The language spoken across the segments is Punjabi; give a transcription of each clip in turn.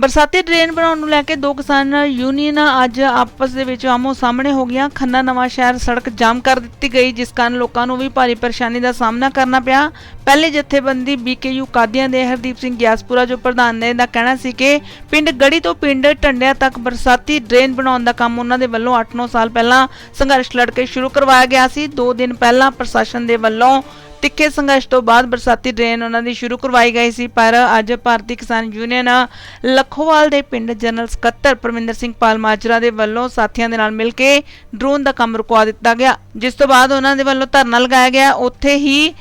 ਬਰਸਾਤੀ ਡਰੇਨ ਬਣਾਉਣ ਨੂੰ ਲੈ ਕੇ ਦੋ ਕਿਸਾਨ ਯੂਨੀਅਨਾਂ ਅੱਜ ਆਪਸ ਦੇ ਵਿੱਚ ਆਮੋ ਸਾਹਮਣੇ ਹੋ ਗਈਆਂ। ਖੰਨਾ ਨਵਾਂ ਸ਼ਹਿਰ ਸੜਕ ਜਾਮ ਕਰ ਦਿੱਤੀ ਗਈ, ਜਿਸ ਕਾਰਨ ਲੋਕਾਂ ਨੂੰ ਵੀ ਭਾਰੀ ਪਰੇਸ਼ਾਨੀ ਦਾ ਸਾਹਮਣਾ ਕਰਨਾ ਪਿਆ। ਪਹਿਲੇ ਜਥੇਬੰਦੀ ਬੀਕੇਯੂ ਕਾਦੀਆਂ ਦੇ ਹਰਦੀਪ ਸਿੰਘ ਗਿਆਸਪੁਰਾ, ਜੋ ਪ੍ਰਧਾਨ ਨੇ ਦਾ ਕਹਿਣਾ ਸੀ ਕਿ ਪਿੰਡ ਗੜੀ ਤੋਂ ਪਿੰਡ ਟੰਡਿਆਂ ਤੱਕ ਬਰਸਾਤੀ ਡਰੇਨ ਬਣਾਉਣ ਦਾ ਕੰਮ ਉਹਨਾਂ ਦੇ ਵੱਲੋਂ 8-9 ਸਾਲ ਪਹਿਲਾਂ ਸੰਘਰਸ਼ ਲੜ ਕੇ ਸ਼ੁਰੂ ਕਰਵਾਇਆ ਗਿਆ ਸੀ। 2 ਦਿਨ ਪਹਿਲਾਂ ਪ੍ਰਸ਼ਾਸਨ ਦੇ ਵੱਲੋਂ ਤਿੱਖੇ ਸੰਘਰਸ਼ ਤੋਂ ਬਾਅਦ ਬਰਸਾਤੀ ਡਰੇਨ ਉਹਨਾਂ ਦੀ ਸ਼ੁਰੂ ਕਰਵਾਈ ਗਈ ਸੀ, ਪਰ ਅੱਜ ਭਾਰਤੀ ਕਿਸਾਨ ਯੂਨੀਅਨ ਲੱਖੋਵਾਲ ਦੇ ਪਿੰਡ ਜਨਰਲ ਸਕੱਤਰ ਪਰਮਿੰਦਰ ਸਿੰਘ ਪਾਲ ਮਾਜਰਾ ਦੇ ਵੱਲੋਂ ਸਾਥੀਆਂ ਦੇ ਨਾਲ ਮਿਲ ਕੇ ਡਰੋਨ ਦਾ ਕੰਮ ਰੁਕਵਾ ਦਿੱਤਾ ਗਿਆ। ਜਿਸ ਤੋਂ ਬਾਅਦ ਉਹਨਾਂ ਦੇ ਵੱਲੋਂ ਧਰਨਾ ਲਗਾਇਆ ਗਿਆ। ਉੱਥੇ ਹੀ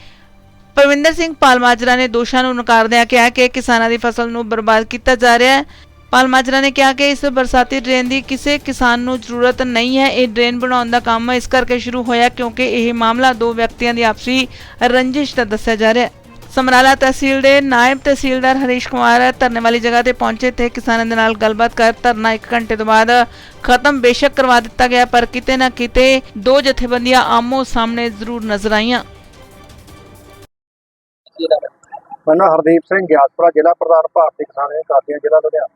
ਪਰਵਿੰਦਰ ਸਿੰਘ ਪਾਲ ਮਾਜਰਾ ਨੇ ਦੋਸ਼ਾਂ ਨੂੰ ਨਕਾਰਦਿਆਂ ਕਿਹਾ ਕਿ ਕਿਸਾਨਾਂ ਦੀ ਫਸਲ ਨੂੰ ਬਰਬਾਦ ਕੀਤਾ ਜਾ ਰਿਹਾ ਹੈ। ਪਾਲ ਮਾਜਰਾ ਨੇ ਕਿਹਾ ਕਿ ਇਸ ਬਰਸਾਤੀ ਡਰੇਨ ਦੀ ਕਿਸੇ ਕਿਸਾਨ ਨੂੰ ਜ਼ਰੂਰਤ ਨਹੀਂ ਹੈ। ਇਹ ਡਰੇਨ ਬਣਾਉਣ ਦਾ ਕੰਮ ਇਸ ਕਰਕੇ ਸ਼ੁਰੂ ਹੋਇਆ ਕਿਉਂਕਿ ਇਹ ਮਾਮਲਾ ਦੋ ਵਿਅਕਤੀਆਂ ਦੀ ਆਪਸੀ ਰੰਜਿਸ਼ ਦਾ ਦੱਸਿਆ ਜਾ ਰਿਹਾ ਹੈ। ਸਮਰਾਲਾ ਤਹਿਸੀਲ ਦੇ ਨਾਇਬ ਤਹਿਸੀਲਦਾਰ ਹਰੀਸ਼ ਕੁਮਾਰ ਧਰਨੇ ਵਾਲੀ ਜਗ੍ਹਾ ਤੇ ਪਹੁੰਚੇ ਤੇ ਕਿਸਾਨਾਂ ਦੇ ਨਾਲ ਗੱਲਬਾਤ ਕਰ ਧਰਨਾ 1 ਘੰਟੇ ਤੋਂ ਬਾਅਦ ਖਤਮ ਬੇਸ਼ੱਕ ਕਰਵਾ ਦਿੱਤਾ ਗਿਆ, ਪਰ ਕਿਤੇ ਨਾ ਕਿਤੇ ਦੋ ਜਥੇਬੰਦੀਆਂ ਆਮੋ ਸਾਹਮਣੇ ਜ਼ਰੂਰ ਨਜ਼ਰ ਆਈਆਂ। ਮੈਨੂੰ ਹਰਦੀਪ ਸਿੰਘ ਗਿਆਸਪੁਰਾ, ਜ਼ਿਲ੍ਹਾ ਪ੍ਰਧਾਨ ਭਾਰਤੀ ਕਿਸਾਨ ਯੂਨੀਅਨ ਜ਼ਿਲ੍ਹਾ ਲੁਧਿਆਣਾ।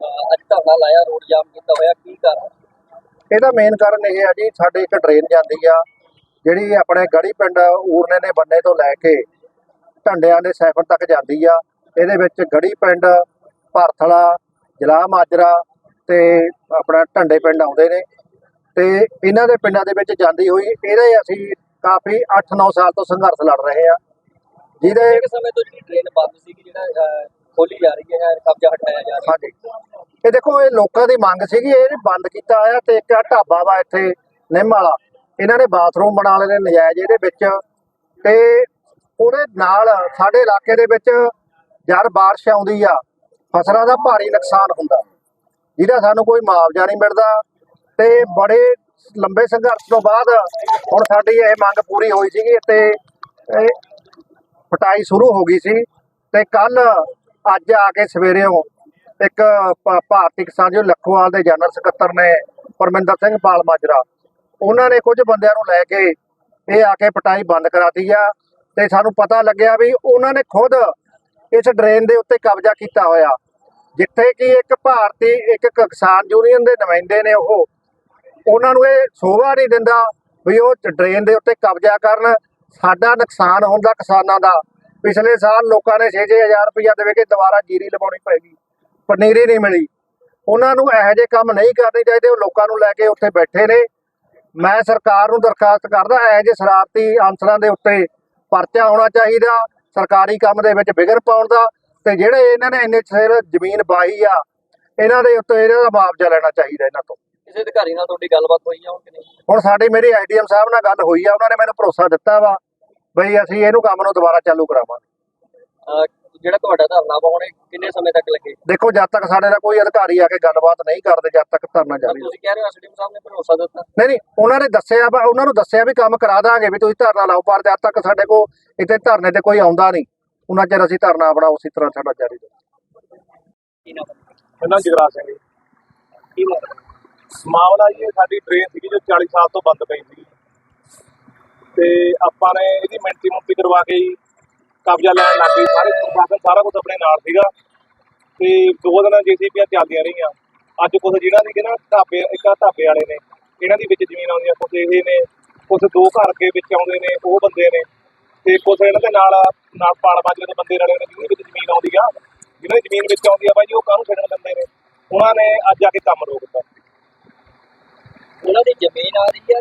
ਅੱਜ ਧਰਨਾ ਲਾਇਆ ਰੋਡ ਜਾਮ ਕੀਤਾ ਹੋਇਆ ਕੀ ਕਾਰਨ ਇਹਦਾ ਮੇਨ ਕਾਰਨ ਇਹ ਹੈ ਜੀ ਸਾਡੇ ਇੱਕ ਡਰੇਨ ਜਾਂਦੀ ਆ ਜਿਹੜੀ ਆਪਣੇ ਗੜੀ ਪਿੰਡ ਊਰਨੇ ਨੇ ਬੰਨੇ ਤੋਂ ਲੈ ਕੇ ਢੰਡਿਆਂ ਦੇ ਸੈਫਰ ਤੱਕ ਜਾਂਦੀ ਆ। ਇਹਦੇ ਵਿੱਚ ਗੜੀ ਪਿੰਡ ਭਰਥਲਾ ਜਲਾ ਮਾਜਰਾ ਤੇ ਆਪਣਾ ਢੰਡੇ ਪਿੰਡ ਆਉਂਦੇ ਨੇ। ਤੇ ਇਹਨਾਂ ਦੇ ਪਿੰਡਾਂ ਦੇ ਵਿੱਚ ਜਾਂਦੀ ਹੋਈ ਇਹਦੇ ਅਸੀਂ ਕਾਫੀ 8-9 ਸਾਲ ਤੋਂ ਸੰਘਰਸ਼ ਲੜ ਰਹੇ ਆ। ਜਿਹਦੇ ਇੱਕ ਸਮੇਂ ਤੋਂ ਜਿਹੜੀ ਟ੍ਰੇਨ ਬੰਦ ਸੀ ਜਿਹੜਾ ਖੋਲੀ ਜਾ ਰਹੀ ਹੈ ਕਬਜ਼ਾ ਹਟਾਇਆ ਜਾ ਰਿਹਾ ਹਾਂਜੀ। ਇਹ ਦੇਖੋ, ਇਹ ਲੋਕਾਂ ਦੀ ਮੰਗ ਸੀਗੀ, ਇਹ ਬੰਦ ਕੀਤਾ ਹੋਇਆ ਤੇ ਇੱਕ ਆਹ ਢਾਬਾ ਵਾ ਇੱਥੇ, ਨਿੰਮ ਵਾਲਾ। ਇਹਨਾਂ ਨੇ ਬਾਥਰੂਮ ਬਣਾ ਲਏ ਨੇ, ਨਜਾਇਜ਼ ਇਹਦੇ ਵਿੱਚ। ਤੇ ਉਹਦੇ ਨਾਲ ਸਾਡੇ ਇਲਾਕੇ ਦੇ ਵਿੱਚ ਜਦ ਬਾਰਿਸ਼ ਆਉਂਦੀ ਆ, ਫਸਲਾਂ ਦਾ ਭਾਰੀ ਨੁਕਸਾਨ ਹੁੰਦਾ। ਜਿਹਦਾ ਸਾਨੂੰ ਕੋਈ ਮੁਆਵਜ਼ਾ ਨਹੀਂ ਮਿਲਦਾ। ਤੇ ਬੜੇ ਲੰਬੇ ਸੰਘਰਸ਼ ਤੋਂ ਬਾਅਦ ਹੁਣ ਸਾਡੀ ਇਹ ਮੰਗ ਪੂਰੀ ਹੋਈ ਸੀਗੀ, ਤੇ ਪਟਾਈ ਸ਼ੁਰੂ ਹੋ ਗਈ ਸੀ। ਤੇ ਕੱਲ ਅੱਜ ਆ ਕੇ ਸਵੇਰੇੋਂ ਇੱਕ ਭਾਰਤੀ ਕਿਸਾਨ ਜੋ ਲੱਖੋਵਾਲ ਦੇ ਜਨਰਲ ਸਕੱਤਰ ਨੇ, ਪਰਮਿੰਦਰ ਸਿੰਘ ਪਾਲ ਮਾਜਰਾ, ਉਹਨਾਂ ਨੇ ਕੁਝ ਬੰਦਿਆਂ ਨੂੰ ਲੈ ਕੇ ਇਹ ਆ ਕੇ ਪਟਾਈ ਬੰਦ ਕਰਾਤੀ ਆ ਤੇ ਸਾਨੂੰ ਪਤਾ ਲੱਗਿਆ ਵੀ ਉਹਨਾਂ ਨੇ ਖੁਦ ਇਸ ਡਰੇਨ ਦੇ ਉੱਤੇ ਕਬਜ਼ਾ ਕੀਤਾ ਹੋਇਆ, ਜਿੱਥੇ ਕਿ ਇੱਕ ਭਾਰਤੀ, ਇੱਕ ਕਿਸਾਨ ਯੂਨੀਅਨ ਦੇ ਨੁਮਾਇੰਦੇ ਨੇ ਉਹ, ਉਹਨਾਂ ਨੂੰ ਇਹ ਸੋਭਾ ਨਹੀਂ ਦਿੰਦਾ ਵੀ ਉਹ ਡਰੇਨ ਦੇ ਉੱਤੇ ਕਬਜ਼ਾ ਕਰਨ, ਸਾਡਾ ਨੁਕਸਾਨ ਹੁੰਦਾ ਕਿਸਾਨਾਂ ਦਾ। ਪਿਛਲੇ ਸਾਲ ਲੋਕਾਂ ਨੇ 6-6000 ਰੁਪਇਆ ਦੇਵੇ ਕੇ ਦੁਬਾਰਾ ਜੀਰੀ ਲਵਾਉਣੀ ਪੈਗੀ ਪਨੀਰੀ ਨਹੀਂ ਮਿਲੀ। ਉਹਨਾਂ ਨੂੰ ਇਹੋ ਜਿਹੇ ਕੰਮ ਨਹੀਂ ਕਰਨੇ ਚਾਹੀਦੇ ਉਹ ਲੋਕਾਂ ਨੂੰ ਲੈ ਕੇ ਉੱਥੇ ਬੈਠੇ ਨੇ। ਮੈਂ ਸਰਕਾਰ ਨੂੰ ਦਰਖਾਸਤ ਕਰਦਾ ਇਹੋ ਜਿਹੇ ਸ਼ਰਾਰਤੀ ਅਨਸਰਾਂ ਦੇ ਉੱਤੇ ਪਰਚਾ ਹੋਣਾ ਚਾਹੀਦਾ ਸਰਕਾਰੀ ਕੰਮ ਦੇ ਵਿੱਚ ਵਿਗੜ ਪਾਉਣ ਦਾ ਤੇ ਜਿਹੜੇ ਇਹਨਾਂ ਨੇ ਇੰਨੇ ਸਿਰ ਜ਼ਮੀਨ ਬਾਹੀ ਆ ਇਹਨਾਂ ਦੇ ਉੱਤੇ ਇਹਨਾਂ ਦਾ ਮੁਆਵਜ਼ਾ ਲੈਣਾ ਚਾਹੀਦਾ ਇਹਨਾਂ ਤੋਂ। ਕਿਸੇ ਅਧਿਕਾਰੀ ਨਾਲ ਤੁਹਾਡੀ ਗੱਲਬਾਤ ਹੋਈ ਆ ਹੁਣ ਕਿ ਨਹੀਂ? ਹੁਣ ਸਾਡੀ ਮੇਰੀ ਐਸਡੀਐਮ ਸਾਹਿਬ ਨਾਲ ਗੱਲ ਹੋਈ ਆ ਉਹਨਾਂ ਨੇ ਮੈਨੂੰ ਭਰੋਸਾ ਦਿੱਤਾ ਵਾ। ਬਈ ਅਸੀਂ ਇਹਨੂੰ ਕੰਮ ਨੂੰ ਦੁਬਾਰਾ ਚਾਲੂ ਕਰਾਵਾਂਗੇ। ਜਿਹੜਾ ਤੁਹਾਡਾ ਧਰਨਾ ਇਹ ਕਿੰਨੇ ਸਮੇਂ ਤੱਕ ਲੱਗੇ? ਦੇਖੋ ਜਦ ਤੱਕ ਸਾਡੇ ਨਾਲ ਕੋਈ ਅਧਿਕਾਰੀ ਆ ਕੇ ਗੱਲਬਾਤ ਨਹੀਂ ਕਰਦੇ ਜਦ ਤੱਕ ਧਰਨਾ ਜਾਰੀ ਤੁਸੀਂ ਕਹਿ ਰਹੇ ਹੋ ਐਸਡੀਐਮ ਸਾਹਿਬ ਨੇ ਭਰੋਸਾ ਦਿੱਤਾ। ਨਹੀਂ ਨਹੀਂ ਉਹਨਾਂ ਨੇ ਦੱਸਿਆ ਵਾ ਉਹਨਾਂ ਨੂੰ ਦੱਸਿਆ ਵੀ ਕੰਮ ਕਰਾ ਦਾਂਗੇ ਵੀ ਤੁਸੀਂ ਧਰਨਾ ਲਾਓ ਪਰ ਜਦ ਤੱਕ ਸਾਡੇ ਕੋਲ ਇੱਥੇ ਧਰਨੇ ਤੇ ਕੋਈ ਆਉਂਦਾ ਨਹੀਂ ਉਹਨਾਂ ਚਿਰ ਅਸੀਂ ਧਰਨਾ ਆਪਣਾ ਉਸੇ ਤਰ੍ਹਾਂ ਸਾਡਾ ਜਾਰੀ ਰੱਖਾਂਗੇ। ਕੀ? ਇਹਨਾਂ ਜਗਰਾਜ ਸਿੰਘ ਜੀ। ਕੀ ਮਾਮਲਾ? ਜੀ ਇਹ ਸਾਡੀ ਟ੍ਰੇਨ ਸੀਗੀ ਜੋ 40 ਸਾਲ ਤੋਂ ਬੰਦ ਪਈ ਸੀ ਤੇ ਆਪਾਂ ਨੇ ਇਹਦੀ ਮਿੰਟੀ ਮੁੰਟੀ ਕਰਵਾ ਕੇ ਜੀ, ਕਬਜ਼ਾ ਲੈਣ ਲੱਗ ਗਏ। ਸਾਰੇ ਪ੍ਰਸ਼ਾਸਨ ਸਾਰਾ ਕੁਝ ਆਪਣੇ ਨਾਲ ਸੀਗਾ। ਤੇ ਦੋ ਦਿਨ ਜੀਸੀਪੀਆਂ ਚੱਲਦੀਆਂ ਰਹੀਆਂ। ਅੱਜ ਕੁਝ ਜਿਹੜਾ ਸੀਗੇ ਨਾ ਢਾਬੇ, ਇੱਕ ਢਾਬੇ ਵਾਲੇ ਨੇ, ਇਹਨਾਂ ਦੀ ਵਿੱਚ ਜ਼ਮੀਨ ਆਉਂਦੀ ਆ ਕੁਝ ਇਹ ਨੇ ਕੁਝ ਦੋ ਘਰ ਅੱਗੇ ਵਿੱਚ ਆਉਂਦੇ ਨੇ, ਉਹ ਬੰਦੇ ਨੇ। ਤੇ ਕੁਝ ਇਹਨਾਂ ਦੇ ਨਾਲ ਨਾਲ ਪਾਲ ਮਾਜਰੇ ਦੇ ਬੰਦੇ ਰਲੇ ਨੇ, ਜਿਹਨਾਂ ਵਿੱਚ ਜ਼ਮੀਨ ਆਉਂਦੀ ਆ, ਜਿਹਨਾਂ ਦੀ ਜ਼ਮੀਨ ਵਿੱਚ ਆਉਂਦੀ ਆ ਬਾਈ ਜੀ ਉਹ ਕਾਹਨੂੰ ਛੱਡਣ ਦਿੰਦੇ ਨੇ? ਉਹਨਾਂ ਨੇ ਅੱਜ ਆ ਕੇ ਕੰਮ ਰੋਕ ਦਿੱਤਾ। ਉਹਨਾਂ ਦੀ ਜ਼ਮੀਨ ਆ ਰਹੀ ਹੈ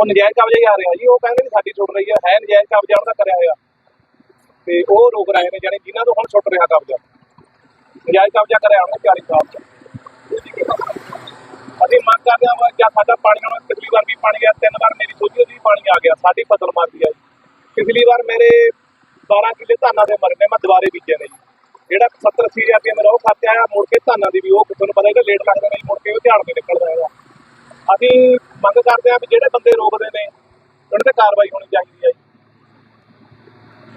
ਉਹ ਨਜਾਇਜ਼ ਕਬਜ਼ਾ ਹੀ ਆ ਰਿਹਾ ਜੀ, ਉਹ ਕਹਿੰਦੇ ਵੀ ਸਾਡੀ ਛੁੱਟ ਰਹੀ ਹੈ ਹੈ ਨਜਾਇਜ਼ ਕਬਜ਼ਾ ਉਹਨਾਂ ਦਾ ਕਰਿਆ ਹੋਇਆ। ਤੇ ਉਹ ਰੋਕ ਰਹੇ ਨੇ ਜਾਨੀ ਜਿਨ੍ਹਾਂ ਤੋਂ ਹੁਣ ਛੁੱਟ ਰਿਹਾ ਕਬਜ਼ਾ। ਨਜਾਇਜ਼ ਕਬਜ਼ਾ ਕਰਿਆ ਉਹਨੇ 40 ਸਾਲ ਤੋਂ। ਅਸੀਂ ਮੰਗ ਕਰਦੇ ਹਾਂ ਕਿ ਸਾਡਾ ਪਾਣੀ ਆਉਣਾ ਪਿਛਲੀ ਵਾਰ ਵੀ ਪਾਣੀ ਆ ਤਿੰਨ ਵਾਰ ਮੇਰੀ ਸੋਚੀ ਵੀ ਪਾਣੀ ਆ ਗਿਆ, ਸਾਡੀ ਫਸਲ ਮਰ ਗਈ ਜੀ। ਪਿਛਲੀ ਵਾਰ ਮੇਰੇ 12 ਕਿੱਲੇ ਧਾਨਾਂ ਦੇ ਮਰਨੇ, ਮੈਂ ਦੁਬਾਰੇ ਬੀਜੇ ਨੇ ਜੀ ਜਿਹੜਾ 70 80 ਹਜ਼ਾਰ ਰੁਪਏ ਮੇਰਾ ਉਹ ਖਾਤੇ ਆਇਆ, ਮੁੜ ਕੇ ਧਾਨਾਂ ਦੀ ਵੀ ਉਹ ਤੁਹਾਨੂੰ ਪਤਾ ਇਹਦਾ ਲੇਟ ਲੱਗਦਾ ਨਹੀਂ ਮੁੜ ਕੇ ਉਹ ਝਾੜ ਨਹੀਂ ਨਿਕਲਦਾ ਹੈਗਾ। ਅਸੀਂ ਮੰਗ ਕਰਦੇ ਹਾਂ ਵੀ ਜਿਹੜੇ ਬੰਦੇ ਰੋਕਦੇ ਨੇ ਉਹਨਾਂ ਤੇ ਕਾਰਵਾਈ ਹੋਣੀ ਚਾਹੀਦੀ ਹੈ ਜੀ।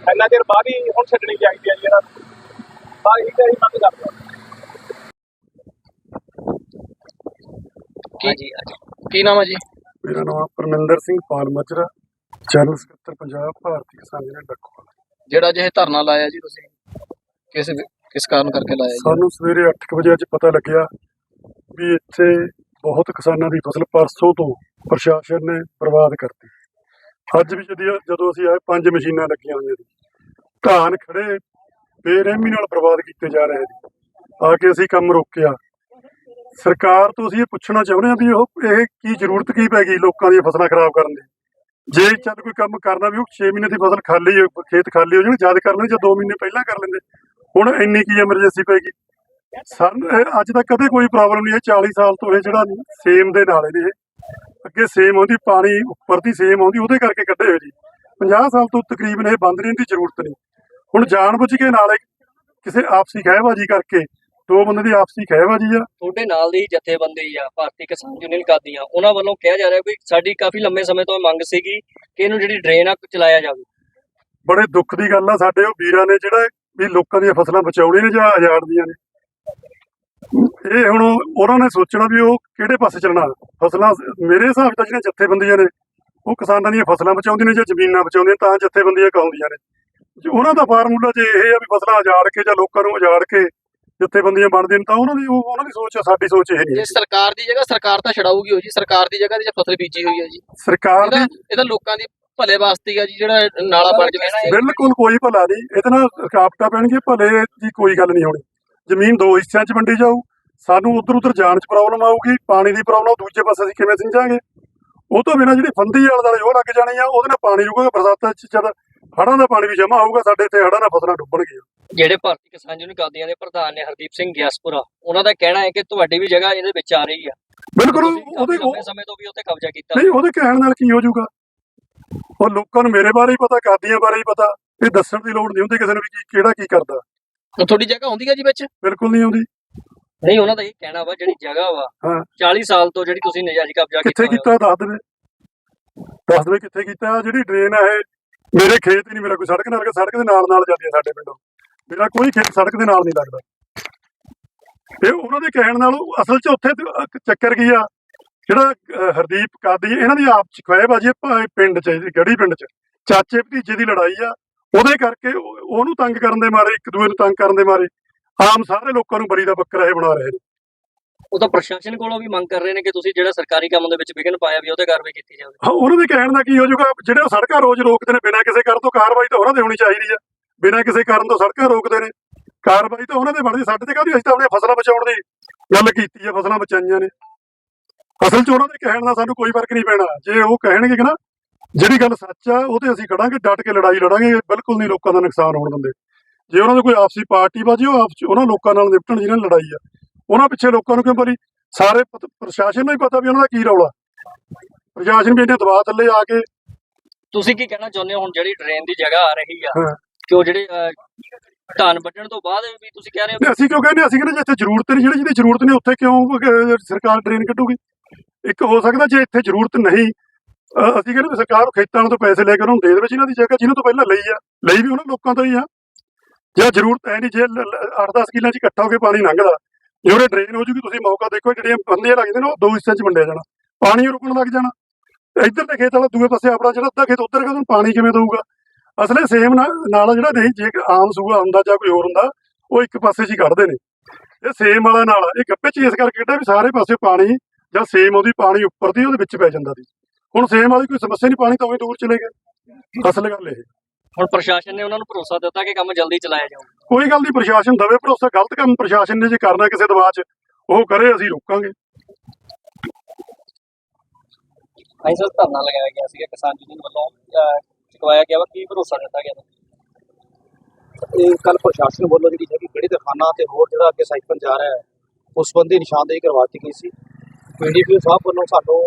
ਇੰਨਾ ਚਿਰ ਬਾਅਦ ਹੀ ਹੁਣ ਛੱਡਣੀ ਚਾਹੀਦੀ ਹੈ ਜੀ ਇਹਨਾਂ ਨੂੰ। ਤਾਂ ਇਹੀ ਤਾਂ ਅਸੀਂ ਮੰਗ ਕਰਦੇ ਹਾਂ। ਹਾਂਜੀ ਕੀ ਨਾਮ ਹੈ ਜੀ? ਮੇਰਾ ਨਾਮ ਪਰਮਿੰਦਰ ਸਿੰਘ ਪਾਲ ਮਚਰਾ ਜਨਰਲ ਸਕੱਤਰ ਪੰਜਾਬ ਭਾਰਤੀ ਕਿਸਾਨ ਯੂਨੀਅਨ ਡੱਕੋਵਾਲ। ਜਿਹੜਾ ਜੇ ਧਰਨਾ ਲਾਇਆ ਜੀ ਤੁਸੀਂ ਕਿਸ ਕਿਸ ਕਾਰਨ ਕਰਕੇ ਲਾਇਆ ਜੀ? ਸਾਨੂੰ ਸਵੇਰੇ 8 ਵਜੇ ਅੱਜ ਪਤਾ ਲੱਗਿਆ ਵੀ ਇੱਥੇ ਬਹੁਤ ਕਿਸਾਨਾਂ ਦੀ ਫਸਲ ਪਰਸੋਂ ਤੋਂ ਪ੍ਰਸ਼ਾਸਨ ਨੇ ਬਰਬਾਦ ਕਰਤੀ। ਅੱਜ ਵੀ ਜਦੋਂ ਜਦੋਂ ਅਸੀਂ ਆਏ, ਪੰਜ ਮਸ਼ੀਨਾਂ ਲੱਗੀਆਂ ਹੋਈਆਂ ਸੀ। ਧਾਨ ਖੜੇ ਬੇਰਹਿਮੀ ਨਾਲ ਬਰਬਾਦ ਕੀਤੇ ਜਾ ਰਹੇ ਨੇ ਆ ਕੇ ਅਸੀਂ ਕੰਮ ਰੋਕਿਆ। ਸਰਕਾਰ ਤੋਂ ਅਸੀਂ ਇਹ ਪੁੱਛਣਾ ਚਾਹੁੰਦੇ ਹਾਂ ਵੀ ਉਹ, ਇਹ ਕੀ ਜ਼ਰੂਰਤ ਕੀ ਪੈ ਗਈ ਲੋਕਾਂ ਦੀਆਂ ਫਸਲਾਂ ਖਰਾਬ ਕਰਨ ਦੀ? ਜੇ ਚੱਲ ਕੋਈ ਕੰਮ ਕਰਨਾ ਵੀ ਉਹ 6 ਮਹੀਨੇ ਦੀ ਫਸਲ ਖਾਲੀ ਖੇਤ ਖਾਲੀ ਹੋ ਜਾਣ, ਜਦ ਕਰ ਲੈਣ ਜਾਂ 2 ਮਹੀਨੇ ਪਹਿਲਾਂ ਕਰ ਲੈਂਦੇ। ਹੁਣ ਇੰਨੀ ਕੀ ਐਮਰਜੈਂਸੀ ਪੈ ਗਈ? ਇਹ ਅੱਜ ਤੱਕ ਕਦੇ ਕੋਈ ਪ੍ਰੋਬਲਮ ਨਹੀਂ ਹੈ 40 ਸਾਲ ਤੋਂ ਇਹ ਜਿਹੜਾ ਸੇਮ ਦੇ ਨਾਲੇ ਨੇ ਇਹ ਅੱਗੇ ਸੇਮ ਆਉਂਦੀ ਪਾਣੀ ਉੱਪਰ ਦੀ ਸੇਮ ਆਉਂਦੀ ਉਹਦੇ ਕਰਕੇ ਕੱਢੇ ਹੋਏ ਜੀ। 50 ਸਾਲ ਤੋਂ ਤਕਰੀਬਨ ਇਹ ਬੰਦ ਨਹੀਂ ਦੀ ਜ਼ਰੂਰਤ ਨਹੀਂ। ਹੁਣ ਜਾਣਬੁੱਝ ਕੇ ਨਾਲੇ ਕਿਸੇ ਆਪਸੀ ਖਹਿਬਾਜੀ ਕਰਕੇ ਦੋ ਬੰਦੇ ਦੀ ਆਪਸੀ ਖਹਿਬਾਜੀ ਆ। ਤੁਹਾਡੇ ਨਾਲ ਦੀ ਜਥੇਬੰਦੀ ਆ ਭਾਰਤੀ ਕਿਸਾਨ ਯੂਨੀਅਨ ਕਾਦੀਆਂ ਉਹਨਾਂ ਵੱਲੋਂ ਕਿਹਾ ਜਾ ਰਿਹਾ ਵੀ ਸਾਡੀ ਕਾਫੀ ਲੰਮੇ ਸਮੇਂ ਤੋਂ ਮੰਗ ਸੀਗੀ ਕਿ ਇਹਨੂੰ ਜਿਹੜੀ ਡਰੇਨ ਆ ਚਲਾਇਆ ਜਾਵੇ। ਬੜੇ ਦੁੱਖ ਦੀ ਗੱਲ ਆ ਸਾਡੇ ਉਹ ਵੀਰਾਂ ਨੇ ਜਿਹੜਾ ਵੀ ਲੋਕਾਂ ਦੀਆਂ ਫਸਲਾਂ ਬਚਾਉਣੀਆਂ ਨੇ ਜਾਂ ਉਜਾੜਦੀਆਂ ਨੇ। ਇਹ ਹੁਣ ਉਹਨਾਂ ਨੇ ਸੋਚਣਾ ਵੀ ਉਹ ਕਿਹੜੇ ਪਾਸੇ ਚੱਲਣਾ ਫਸਲਾਂ ਮੇਰੇ ਹਿਸਾਬ ਨਾਲ ਜਿਹੜੀਆਂ ਜਥੇਬੰਦੀਆਂ ਨੇ ਉਹ ਕਿਸਾਨਾਂ ਦੀਆਂ ਫਸਲਾਂ ਬਚਾਉਂਦੀਆਂ ਨੇ ਜਾਂ ਜ਼ਮੀਨਾਂ ਬਚਾਉਂਦੀਆਂ ਤਾਂ ਜਥੇਬੰਦੀਆਂ ਕਹਾਉਂਦੀਆਂ ਨੇ। ਜੇ ਉਹਨਾਂ ਦਾ ਫਾਰਮੂਲਾ ਜੇ ਇਹ ਆ ਵੀ ਫਸਲਾਂ ਉਜਾੜ ਕੇ ਜਾਂ ਲੋਕਾਂ ਨੂੰ ਉਜਾੜ ਕੇ ਜਥੇਬੰਦੀਆਂ ਬਣਦੀਆਂ ਨੇ ਤਾਂ ਉਹਨਾਂ ਦੀ ਉਹ- ਉਹਨਾਂ ਦੀ ਸੋਚ ਆ ਸਾਡੀ ਸੋਚ ਇਹ ਨਹੀਂ ਜੇ ਹੈ। ਸਰਕਾਰ ਦੀ ਜਗ੍ਹਾ ਸਰਕਾਰ ਤਾਂ ਛਡਾਊਗੀ ਹੋ ਜੀ। ਸਰਕਾਰ ਦੀ ਜਗ੍ਹਾ ਤੇ ਜੇ ਫਸਲ ਬੀਜੀ ਹੋਈ ਹੈ ਜੀ। ਸਰਕਾਰ ਦੀ ਇਹ ਤਾਂ ਲੋਕਾਂ ਦੀ ਭਲੇ ਵਾਸਤੇ ਹੀ ਆ ਜੀ ਜਿਹੜਾ ਨਾਲਾ ਬਣ ਜਾਵੇ। ਬਿਲਕੁਲ ਕੋਈ ਭਲਾ ਨਹੀਂ। ਇਹਦੇ ਨਾਲ ਰੁਕਾਵਟਾਂ ਪੈਣਗੀਆਂ ਭਲੇ ਦੀ ਕੋਈ ਗੱਲ ਨਹੀਂ ਹੋਣੀ। ਜ਼ਮੀਨ ਦੋ ਹਿੱਸਿਆਂ 'ਚ ਵੰਡੀ ਜਾਊ। ਸਾਨੂੰ ਉਧਰ ਉਧਰ ਜਾਣ 'ਚ ਪ੍ਰੋਬਲਮ ਆਊਗੀ ਪਾਣੀ ਦੀ ਪ੍ਰੋਬਲਮ ਦੂਜੇ ਪਾਸੇ ਅਸੀਂ ਕਿਵੇਂ ਸਿੰਜਾਂਗੇ? ਉਹ ਤੋਂ ਬਿਨਾਂ ਜਿਹੜੀ ਫੰਦੀ ਵਾਲੇ ਦੁਆਲੇ ਉਹ ਲੱਗ ਜਾਣੀ ਆ ਉਹਦੇ ਨਾਲ ਪਾਣੀ ਰੁਕੇਗਾ ਬਰਸਾਤਾਂ 'ਚ ਜਦ ਹੜ੍ਹਾਂ ਦਾ ਪਾਣੀ ਵੀ ਜਮ੍ਹਾਂ ਹੋਊਗਾ ਸਾਡੇ ਇੱਥੇ ਹੜ੍ਹਾਂ ਨਾਲ ਫਸਲਾਂ ਡੁੱਬਣਗੀਆਂ ਜਿਹੜੇ ਭਾਰਤੀ ਕਿਸਾਨ ਯੂਨੀਅਨ ਦੇ ਪ੍ਰਧਾਨ ਨੇ ਹਰਦੀਪ ਸਿੰਘ ਗਿਆਸਪੁਰਾ ਉਹਨਾਂ ਦਾ ਕਹਿਣਾ ਹੈ ਕਿ ਤੁਹਾਡੀ ਵੀ ਜਗ੍ਹਾ ਇਹਦੇ ਵਿੱਚ ਆ ਰਹੀ ਆ। ਬਿਲਕੁਲ ਉਹਦੇ ਸਮੇਂ ਤੋਂ ਵੀ ਉੱਤੇ ਕਬਜ਼ਾ ਕੀਤਾ। ਨਹੀਂ ਉਹਦੇ ਕਹਿਣ ਨਾਲ ਕੀ ਹੋ ਜਾਊਗਾ? ਉਹ ਲੋਕਾਂ ਨੂੰ ਮੇਰੇ ਬਾਰੇ ਹੀ ਪਤਾ ਕਾਦੀਆਂ ਬਾਰੇ ਹੀ ਪਤਾ ਇਹ ਦੱਸਣ ਦੀ ਲੋੜ ਨਹੀਂ ਹੁੰਦੀ ਕਿਸੇ ਨੂੰ ਵੀ ਕਿਹੜਾ ਕੀ ਕਰਦਾ। ਹੁਣ ਤੁਹਾਡੀ ਜਗ੍ਹਾ ਆਉਂਦੀ ਹੈ ਜੀ ਵਿੱਚ? ਬਿਲਕੁਲ ਨਹੀਂ ਆਉਂਦੀ। ਨਹੀਂ ਉਹਨਾਂ ਦਾ ਇਹ ਕਹਿਣਾ ਵਾ ਜਿਹੜੀ ਜਗ੍ਹਾ ਵਾ ਹਾਂ। 40 ਸਾਲ ਤੋਂ ਜਿਹੜੀ ਤੁਸੀਂ ਨਜਾਇਜ਼ ਕਬਜ਼ਾ ਕਿੱਥੇ ਕੀਤਾ ਦੱਸ ਦੇਵੇ ਦੱਸ ਦੇਵੇ ਕਿੱਥੇ ਕੀਤਾ? ਜਿਹੜੀ ਡਰੇਨ ਆ ਇਹ ਮੇਰੇ ਖੇਤ ਹੀ ਨਹੀਂ ਮੇਰਾ ਕੋਈ ਸੜਕ ਨਾਲ ਸੜਕ ਦੇ ਨਾਲ ਨਾਲ ਜਾਂਦੀ ਹੈ ਸਾਡੇ ਪਿੰਡੋਂ। ਮੇਰਾ ਕੋਈ ਖੇਤ ਸੜਕ ਦੇ ਨਾਲ ਨਹੀਂ ਲੱਗਦਾ। ਤੇ ਉਹਨਾਂ ਦੇ ਕਹਿਣ ਨਾਲ ਉਹ ਅਸਲ 'ਚ ਉੱਥੇ ਚੱਕਰ ਕੀ ਆ ਜਿਹੜਾ ਹਰਦੀਪ ਕਾਦੀ ਇਹਨਾਂ ਦੀ ਆਪ ਚ ਭਾਵੇਂ ਪਿੰਡ 'ਚ ਗੜੀ ਪਿੰਡ 'ਚ। ਚਾਚੇ ਭਤੀਜੇ ਦੀ ਲੜਾਈ ਆ ਉਹਦੇ ਕਰਕੇ ਉਹ- ਉਹਨੂੰ ਤੰਗ ਕਰਨ ਦੇ ਮਾਰੇ ਇੱਕ ਦੂਏ ਨੂੰ ਤੰਗ ਕਰਨ ਦੇ ਮਾਰੇ। ਆਮ ਸਾਰੇ ਲੋਕਾਂ ਨੂੰ ਬਰੀ ਦਾ ਬੱਕਰਾ ਇਹ ਬਣਾ ਰਹੇ ਨੇ। ਉਹ ਤਾਂ ਪ੍ਰਸ਼ਾਸਨ ਕੋਲੋਂ ਵੀ ਮੰਗ ਕਰ ਰਹੇ ਨੇ ਕਿ ਤੁਸੀਂ ਜਿਹੜਾ ਸਰਕਾਰੀ ਕੰਮ ਦੇ ਵਿੱਚ ਵਿਘਨ ਪਾਇਆ ਵੀ ਉਹਤੇ ਕਾਰਵਾਈ ਕੀਤੀ ਜਾਵੇ। ਹਾਂ ਉਹਨਾਂ ਦੇ ਕਹਿਣ ਦਾ ਕੀ ਹੋ ਜਾਊਗਾ? ਜਿਹੜੇ ਸੜਕਾਂ ਰੋਜ਼ ਰੋਕਦੇ ਨੇ ਬਿਨਾਂ ਕਿਸੇ ਕਾਰਨ ਤੋਂ ਕਾਰਵਾਈ ਤਾਂ ਉਹਨਾਂ ਦੇ ਹੋਣੀ ਚਾਹੀਦੀ ਆ। ਬਿਨਾਂ ਕਿਸੇ ਕਾਰਨ ਤੋਂ ਸੜਕਾਂ ਰੋਕਦੇ ਨੇ। ਕਾਰਵਾਈ ਤਾਂ ਉਹਨਾਂ ਦੇ ਬਣਦੀ ਸਾਡੇ ਤੇ ਕਾਹਦੀ ਅਸੀਂ ਤਾਂ ਆਪਣੀਆਂ ਫਸਲਾਂ ਬਚਾਉਣ ਦੀ ਗੱਲ ਕੀਤੀ ਆ ਫਸਲਾਂ ਬਚਾਈਆਂ ਨੇ। ਅਸਲ 'ਚ ਉਹਨਾਂ ਦੇ ਕਹਿਣ ਦਾ ਸਾਨੂੰ ਕੋਈ ਫ਼ਰਕ ਨਹੀਂ ਪੈਣਾ। ਜੇ ਉਹ ਕਹਿਣਗੇ ਕਿ ਨਾ ਜਿਹੜੀ ਗੱਲ ਸੱਚ ਆ ਉਹਤੇ ਅਸੀਂ ਖੜਾਂਗੇ ਡਟ ਕੇ ਲੜਾਈ ਲੜਾਂਗੇ ਬਿਲਕੁਲ ਨਹੀਂ ਲੋਕਾਂ ਦਾ ਨੁਕਸਾਨ ਹੋਣ ਦਿੰਦੇ। ਜੇ ਉਹਨਾਂ ਦੇ ਕੋਈ ਆਪਸੀ ਪਾਰਟੀ ਬਾਜੀ ਉਹ ਆਪਸ ਉਹਨਾਂ ਲੋਕਾਂ ਨਾਲ ਨਿਪਟਣ ਜਿਹਨਾਂ ਨਾਲ ਲੜਾਈ ਆ। ਉਹਨਾਂ ਪਿੱਛੇ ਲੋਕਾਂ ਨੂੰ ਕਿਉਂ ਬਲੀ? ਸਾਰੇ ਪ੍ਰਸ਼ਾਸਨ ਨੂੰ ਹੀ ਪਤਾ ਵੀ ਉਹਨਾਂ ਦਾ ਕੀ ਰੌਲਾ। ਪ੍ਰਸ਼ਾਸਨ ਵੀ ਇਹਨੇ ਦਬਾਅ ਥੱਲੇ ਆ ਕੇ ਤੁਸੀਂ ਕੀ ਕਹਿਣਾ ਚਾਹੁੰਦੇ ਹੋ? ਹੁਣ ਜਿਹੜੀ ਟ੍ਰੇਨ ਦੀ ਜਗ੍ਹਾ ਆ ਰਹੀ ਆ। ਕਿ ਉਹ ਜਿਹੜੇ ਧਾਨ ਵੱਢਣ ਤੋਂ ਬਾਅਦ ਵੀ ਤੁਸੀਂ ਕਹਿ ਰਹੇ ਹੋ ਅਸੀਂ ਕਿਉਂ ਕਹਿੰਦੇ? ਅਸੀਂ ਕਹਿੰਦੇ ਜਿੱਥੇ ਜ਼ਰੂਰਤ ਨਹੀਂ ਜਿਹੜੀ ਜਿਹਦੀ ਜ਼ਰੂਰਤ ਨਹੀਂ ਉੱਥੇ ਕਿਉਂ ਸਰਕਾਰ ਟ੍ਰੇਨ ਕੱਢੂਗੀ? ਇੱਕ ਹੋ ਸਕਦਾ ਜੇ ਇੱਥੇ ਜ਼ਰੂਰਤ ਨਹੀਂ ਅਸੀਂ ਕਹਿੰਦੇ ਵੀ ਸਰਕਾਰ ਖੇਤਾਂ ਤੋਂ ਪੈਸੇ ਲੈ ਕੇ ਉਹਨਾਂ ਨੂੰ ਦੇ ਦੇਵੇ, ਜਿਨ੍ਹਾਂ ਦੀ ਜਗ੍ਹਾ ਜਿਹਨਾਂ ਤੋਂ ਪਹਿਲਾਂ ਲਈ ਆ, ਲਈ ਵੀ ਉਹਨਾਂ ਲੋਕਾਂ ਤੋਂ ਹੀ ਆ। ਜਾਂ ਜ਼ਰੂਰਤ ਹੈ ਨਹੀਂ ਜੇ 8-10 ਕਿੱਲਾਂ 'ਚ ਇਕੱਠਾ ਹੋ ਕੇ ਪਾਣੀ ਲੰਘਦਾ ਜਿਹੜੇ ਡਰੇਨ ਹੋ ਜੂਗੀ, ਤੁਸੀਂ ਮੌਕਾ ਦੇਖੋ ਜਿਹੜੀਆਂ ਬੰਦੀਆਂ ਲੱਗਦੇ ਨੇ, ਉਹ ਦੋ ਹਿੱਸਿਆਂ 'ਚ ਵੰਡਿਆ ਜਾਣਾ। ਪਾਣੀ ਰੁਕਣ ਲੱਗ ਜਾਣਾ। ਇੱਧਰ ਦੇ ਖੇਤ ਵਾਲਾ, ਦੂਏ ਪਾਸੇ ਆਪਣਾ ਜਿਹੜਾ ਅੱਧਾ ਖੇਤ, ਉੱਧਰ ਉਹਨੂੰ ਪਾਣੀ ਕਿਵੇਂ ਦਊਗਾ? ਅਸਲੇ ਸੇਮ ਨਾਲਾ ਜਿਹੜਾ ਨਹੀਂ ਜੇ ਆਮ ਸੂਆ ਹੁੰਦਾ ਜਾਂ ਕੋਈ ਹੋਰ ਹੁੰਦਾ, ਉਹ ਇੱਕ ਪਾਸੇ 'ਚ ਹੀ ਕੱਢਦੇ ਨੇ। ਇਹ ਸੇਮ ਵਾਲਾ ਨਾਲ ਇਹ ਗੱਪੇ 'ਚ ਇਸ ਕਰਕੇ ਕੱਢਿਆ ਵੀ ਸਾਰੇ ਪਾਸੇ ਪਾਣੀ ਜਾਂ ਸੇਮ ਉਹਦੀ ਪਾਣੀ ਉੱਪਰ ਦੀ, ਉਹਦੇ ਵਿੱਚ ਪੈ ਜਾਂਦਾ ਸੀ। ਹੁਣ ਸੇਮ ਵਾਲੀ ਕੋਈ ਸਮੱਸਿਆ ਨਹੀਂ ਪਾਣੀ ਤਾਂ ਉਵੇਂ ਦੂਰ ਚਲੇ ਗਿਆ। ਅਸਲ ਗੱਲ ਇਹ। ਹੁਣ ਪ੍ਰਸ਼ਾਸਨ ਨੇ ਉਹਨਾਂ ਨੂੰ ਭਰੋਸਾ ਦਿੱਤਾ ਕਿ ਕੰਮ ਜਲਦੀ ਚਲਾਇਆ ਜਾਊਗਾ। ਕੋਈ ਗੱਲ ਨਹੀਂ ਪ੍ਰਸ਼ਾਸਨ ਦਵੇ ਭਰੋਸਾ ਗਲਤ ਕੰਮ ਪ੍ਰਸ਼ਾਸਨ ਨੇ ਜੇ ਕਰਨਾ ਕਿਸੇ ਦਬਾਅ 'ਚ ਉਹ ਕਰੇ ਅਸੀਂ ਰੋਕਾਂਗੇ। ਅਸੀਂ ਸਰ ਧਰਨਾ ਲਗਾਇਆ ਗਿਆ ਸੀਗਾ ਕਿਸਾਨ ਯੂਨੀਅਨ ਵੱਲੋਂ ਚੁਕਵਾਇਆ ਗਿਆ ਵਾ ਕੀ ਭਰੋਸਾ ਦਿੱਤਾ ਗਿਆ ਵਾ? ਇਹ ਕੱਲ ਪ੍ਰਸ਼ਾਸਨ ਵੱਲੋਂ ਜਿਹੜੀ ਹੈਗੀ ਗੜੀ ਦਿਖਾਣਾ ਤੇ ਹੋਰ ਜਿਹੜਾ ਅੱਗੇ ਸਾਈਕਲ ਜਾ ਰਿਹਾ ਹੈ ਉਸ ਸੰਬੰਧੀ ਨਿਸ਼ਾਨਦੇਹੀ ਕਰਵਾਤੀ ਗਈ ਸੀ। ਪੀਡੀਪੀ ਸਾਹਿਬ ਵੱਲੋਂ ਸਾਨੂੰ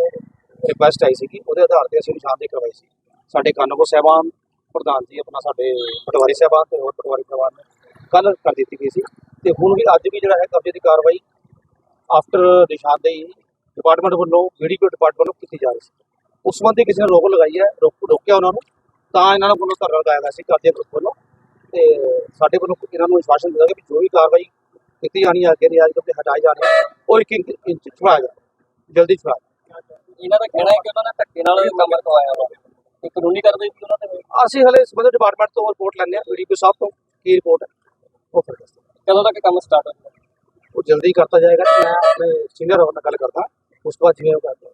ਰਿਕੁਐਸਟ ਆਈ ਸੀਗੀ, ਉਹਦੇ ਆਧਾਰ ਤੇ ਅਸੀਂ ਨਿਸ਼ਾਨਦੇਹੀ ਕਰਵਾਈ ਸੀ। ਸਾਡੇ ਕਾਨੂੰਗੋ ਸਾਹਿਬਾਨ, ਪ੍ਰਧਾਨ ਜੀ, ਆਪਣਾ ਸਾਡੇ ਪਟਵਾਰੀ ਸਾਹਿਬਾਨ ਤੇ ਹੋਰ ਪਟਵਾਰੀ ਸਾਹਿਬਾਨ ਨੇ ਕੱਲ ਕਰ ਦਿੱਤੀ ਗਈ ਸੀ। ਤੇ ਹੁਣ ਵੀ ਅੱਜ ਵੀ ਜਿਹੜਾ ਹੈ ਕਬਜ਼ੇ ਦੀ ਕਾਰਵਾਈ ਆਫਟਰ ਨਿਸ਼ਾਨਦੇਹੀ ਡਿਪਾਰਟਮੈਂਟ ਵੱਲੋਂ ਡੀਡੀਪੀ ਡਿਪਾਰਟਮੈਂਟ ਵੱਲੋਂ ਕੀਤੀ ਜਾ ਰਹੀ ਸੀ। ਉਸ ਸੰਬੰਧੀ ਕਿਸੇ ਨੇ ਰੋਕ ਲਗਾਈ ਹੈ, ਰੋਕ, ਰੋਕਿਆ ਉਹਨਾਂ ਨੂੰ, ਤਾਂ ਇਹਨਾਂ ਨੇ ਵੱਲੋਂ ਧਰਨਾ ਲਗਾਇਆ ਗਿਆ ਸੀ ਕਬਜ਼ੇ ਗਰੁੱਪ ਵੱਲੋਂ। ਤੇ ਸਾਡੇ ਵੱਲੋਂ ਇਹਨਾਂ ਨੂੰ ਵਿਸ਼ਵਾਸਨ ਦਿੱਤਾ ਗਿਆ ਵੀ ਜੋ ਵੀ ਕਾਰਵਾਈ ਕੀਤੀ ਜਾਣੀ ਹੈ, ਅੱਗੇ ਦੀ ਅੱਜ ਤੋਂ ਹਟਾਈ ਜਾਣੀ ਉਹ ਇੱਕ ਇੱਕ ਇੰਚ ਛੁਡਾਇਆ ਜਾਏ ਜਲਦੀ ਛੁਡਾਇਆ ਇਹਨਾਂ ਦਾ ਕਹਿਣਾ ਹੈ ਕਿ ਉਹਨਾਂ ਨੇ ਧੱਕੇ ਨਾਲ ਇਹ ਕੰਮ ਕਰਵਾਇਆ ਵਾ। ਇਹ ਕਾਨੂੰਨੀ ਕਾਰਵਾਈ ਵੀ ਉਹਨਾਂ ਤੇ ਅਸੀਂ ਹਲੇ ਸੰਬੰਧਿਤ ਡਿਪਾਰਟਮੈਂਟ ਤੋਂ ਰਿਪੋਰਟ ਲੈਣੇ ਆ ਪੀਡੀਪੀ ਸਾਹਿਬ ਤੋਂ ਕੀ ਰਿਪੋਰਟ ਹੈ। ਉਹ ਫਿਰ ਦੱਸਦੇ ਕਦੋਂ ਤੱਕ ਕੰਮ ਸਟਾਰਟ ਹੋਏਗਾ ਉਹ ਜਲਦੀ ਕਰਤਾ ਜਾਏਗਾ ਮੈਂ ਆਪਣੇ ਸੀਨੀਅਰ ਨਾਲ ਗੱਲ ਕਰਦਾ ਉਸ ਤੋਂ ਬਾਅਦ ਜਿਵੇਂ ਉਹ ਕਰਦੇ